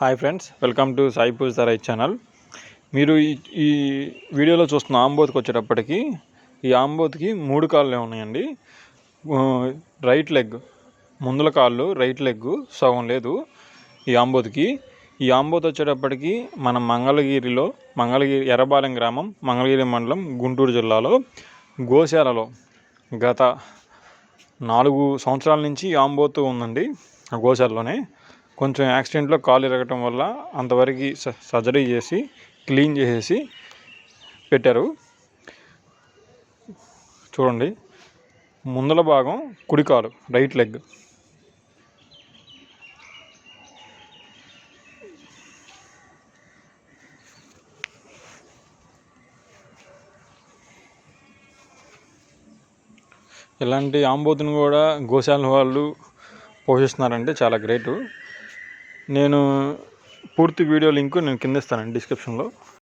Hi friends welcome to Sai Pujitha channel మీరు ఈ వీడియోలో చూస్తున్న ఆంబోత్కి వచ్చేటప్పటికి ఈ ఆంబోత్కి మూడు కాళ్ళే ఉన్నాయండి. రైట్ లెగ్ ముందుల కాళ్ళు రైట్ లెగ్ సగం లేదు ఈ ఆంబోత్కి. ఈ ఆంబోత్ వచ్చేటప్పటికి మన మంగళగిరిలో మంగళగిరి ఎర్రబాలెం గ్రామం మంగళగిరి మండలం గుంటూరు జిల్లాలో గోశాలలో గత నాలుగు సంవత్సరాల నుంచి ఈ ఆంబోతు ఉందండి ఆ గోశాలలోనే. కొంచెం యాక్సిడెంట్లో కాలు ఇరగటం వల్ల అంతవరకు స- సర్జరీ చేసి క్లీన్ చేసేసి పెట్టారు. చూడండి. ముందల భాగం కుడి కాలు రైట్ లెగ్. ఇలాంటి ఆంబోతుని కూడా గోశాల వాళ్ళు పోషిస్తున్నారంటే చాలా గ్రేటు. నేను పూర్తి వీడియో లింకు నేను కింద ఇస్తానండి డిస్క్రిప్షన్లో.